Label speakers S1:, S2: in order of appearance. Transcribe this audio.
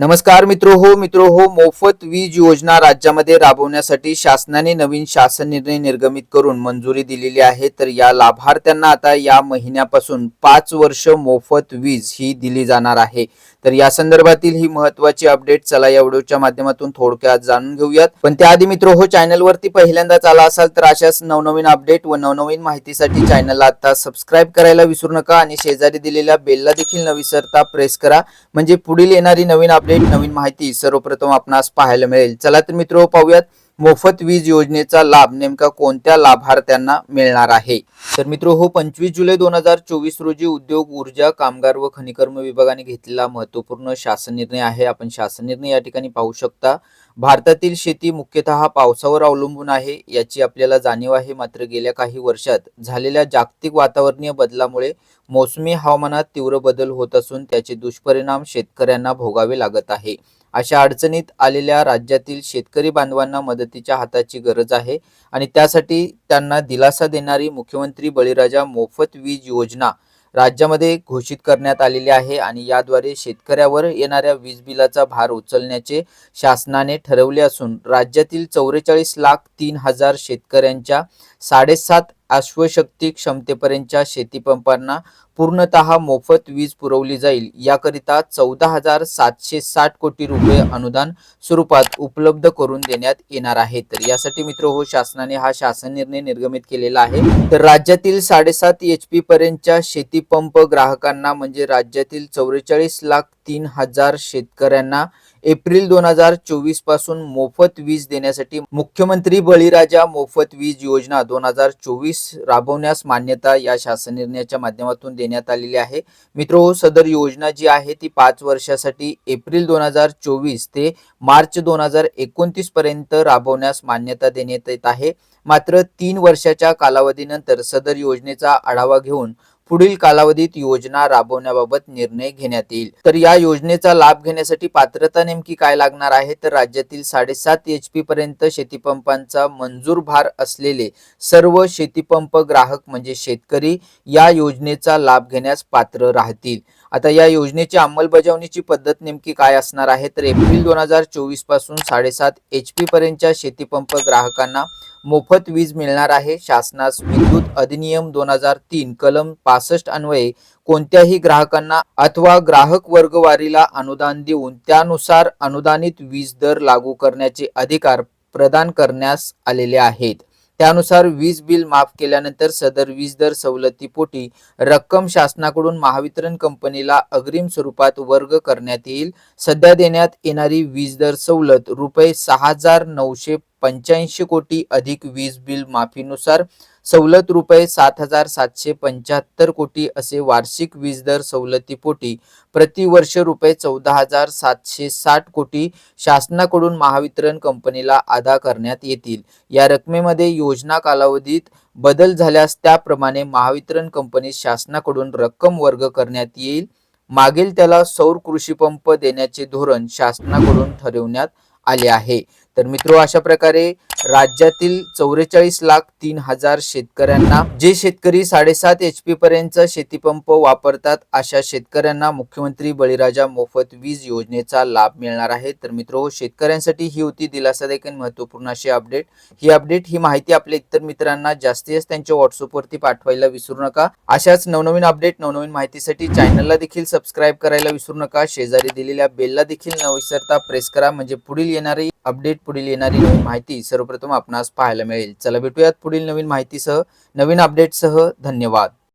S1: नमस्कार मित्रो हो मित्रो हो मोफत वीज योजना राज्यामध्ये राबवण्यासाठी शासनाने नवीन शासन निर्णय निर्गमित करून मंजुरी दिलेली आहे. तर या लाभार्थ्यांना आता या महिन्यापासून पाच वर्ष मोफत वीज ही दिली जाणार आहे. तर या संदर्भातील ही महत्वाची अपडेट चला या व्हिडिओच्या माध्यमातून थोडक्यात जाणून घेऊयात. पण त्याआधी मित्रो हो चॅनलवरती पहिल्यांदाच आला असाल तर अशाच नवनवीन अपडेट व नवनवीन माहितीसाठी चॅनलला आता सबस्क्राईब करायला विसरू नका आणि शेजारी दिलेल्या बेलला देखील न विसरता प्रेस करा. म्हणजे पुढील येणारी नवीन अपडेट नवीन माहिती सर्वप्रथम आपणास पाहायला मिळेल. चला तर मित्र पाहूयात. मोफत वीज योजनेचा लाभ नेमका कोणत्या लाभार्थ्यांना मिळणार आहे? तर मित्र हो पंचवीस जुलै दोन हजार चोवीस रोजी उद्योग ऊर्जा कामगार व खनिकर्म विभागाने घेतलेला महत्त्वपूर्ण शासन निर्णय आहे. आपण शासन निर्णय या ठिकाणी पाहू शकता. भारतातील शेती मुख्यतः पावसावर अवलंबून आहे. याची आपल्याला जाणीव आहे. मात्र गेल्या काही वर्षात झालेल्या जागतिक वातावरणीय बदलामुळे मोसमी हवामानात तीव्र बदल होत असून त्याचे दुष्परिणाम शेतकऱ्यांना भोगावे लागत आहे. अशा अडचणीत आलेल्या राज्यातील शेतकरी बांधवांना मदतीच्या हाताची गरज आहे आणि त्यासाठी त्यांना दिलासा देणारी मुख्यमंत्री बळीराजा मोफत वीज योजना राज्यामध्ये घोषित करण्यात आलेली आहे आणि याद्वारे शेतकऱ्यावर येणाऱ्या वीज बिलाचा भार उचलण्याचे शासनाने ठरवले असून राज्यातील चौवेचाळीस लाख तीन हजार शेतकऱ्यांच्या साडेसात अश्वशक्ती क्षमतेपर्यंतच्या शेतीपंपांना पूर्णतः मोफत वीज पुरवली जाईल. याकरिता चौदा हजार सातशे साठ कोटी रुपये अनुदान स्वरूपात उपलब्ध करून देण्यात येणार आहे. तर यासाठी मित्र हो शासनाने हा शासन निर्णय निर्गमित केलेला आहे. तर राज्यातील साडेसात एच पी पर्यंतच्या शेतीपंप ग्राहकांना म्हणजे राज्यातील चौवेचाळीस लाख तीन हजार शेतकऱ्यांना एप्रिल दोन हजार चोवीसपासून मोफत वीज देण्यासाठी मुख्यमंत्री बळीराजा मोफत वीज योजना दोन हजार चोवीस राबवण्यास मान्यता या शासन निर्णयाच्या माध्यमातून देण्यात आलेली आहे. मित्र हो, सदर योजना जी आहे ती पाच वर्षासाठी एप्रिल दोन हजार चोवीस ते मार्च दोन हजार एकोणतीस पर्यंत राबवण्यास मान्यता देण्यात येत आहे. मात्र तीन वर्षाच्या कालावधीनंतर सदर योजनेचा आढावा घेऊन पुढील कालावधीत योजना राबवण्याबाबत निर्णय घेण्यात येईल. तर या योजनेचा लाभ घेण्यासाठी पात्रता नेमकी काय लागणार आहे? तर राज्यातील साडेसात एच पी पर्यंत शेतीपंपांचा मंजूर भार असलेले सर्व शेतीपंप ग्राहक म्हणजे शेतकरी या योजनेचा लाभ घेण्यास पात्र राहतील. आता या योजनेची अंमलबजावणीची पद्धत नेमकी काय असणार आहे? तर एप्रिल दोन हजार चोवीसपासून साडेसात एच पी पर्यंतच्या शेतीपंप ग्राहकांना मोफत वीज मिळणार आहे. शासनास विद्युत अधिनियम दोन हजार तीन कलम पासष्ट अन्वये कोणत्याही ग्राहकांना अथवा ग्राहक वर्गवारीला अनुदान देऊन त्यानुसार अनुदानित वीज दर लागू करण्याचे अधिकार प्रदान करण्यास आलेले आहेत. त्यानुसार वीज बिल माफ केल्यानंतर सदर वीज दर सवलतीपोटी रक्कम शासनाकडून महावितरण कंपनीला अग्रिम स्वरूपात वर्ग करण्यात येईल. सध्या देण्यात येणारी वीज दर सवलत रुपये सहा हजार नऊशे पंच्याऐंशी कोटी अधिक वीज बिल माफीनुसार सवलत रुपये सात हजार सातशे पंच्याहत्तर कोटी असे वार्षिक वीज दर सवलतीपोटी प्रतिवर्ष रुपये चौदा हजार सातशे साठ कोटी शासनाकडून महावितरण कंपनीला अदा करण्यात येतील. या रकमेमध्ये योजना कालावधीत बदल झाल्यास त्याप्रमाणे महावितरण कंपनी शासनाकडून रक्कम वर्ग करण्यात येईल. मागील त्याला सौर कृषी पंप देण्याचे धोरण शासनाकडून ठरवण्यात आले आहे. तर मित्रो अशा प्रकारे राज्यातील चौवेचाळीस लाख तीन हजार शेतकऱ्यांना जे शेतकरी साडेसात एच पी पर्यंतचा शेतीपंप वापरतात अशा शेतकऱ्यांना मुख्यमंत्री बळीराजा मोफत वीज योजनेचा लाभ मिळणार आहे. तर मित्रो शेतकऱ्यांसाठी ही होती दिलासादायक आणि महत्त्वपूर्ण अशी अपडेट. ही अपडेट ही माहिती आपल्या इतर मित्रांना जास्तीत जास्त त्यांच्या व्हॉट्सअपवरती पाठवायला विसरू नका. अशाच नवनवीन अपडेट नवनवीन माहितीसाठी चॅनलला देखील सबस्क्राईब करायला विसरू नका. शेजारी दिलेल्या बेलला देखील न विसरता प्रेस करा. म्हणजे पुढील येणारी अपडेट पुढील येणारी नवीन माहिती सर्वप्रथम आपणास पाहायला मिळेल. चला भेटूयात पुढील नवीन माहितीसह. नवीन अपडेटसह धन्यवाद.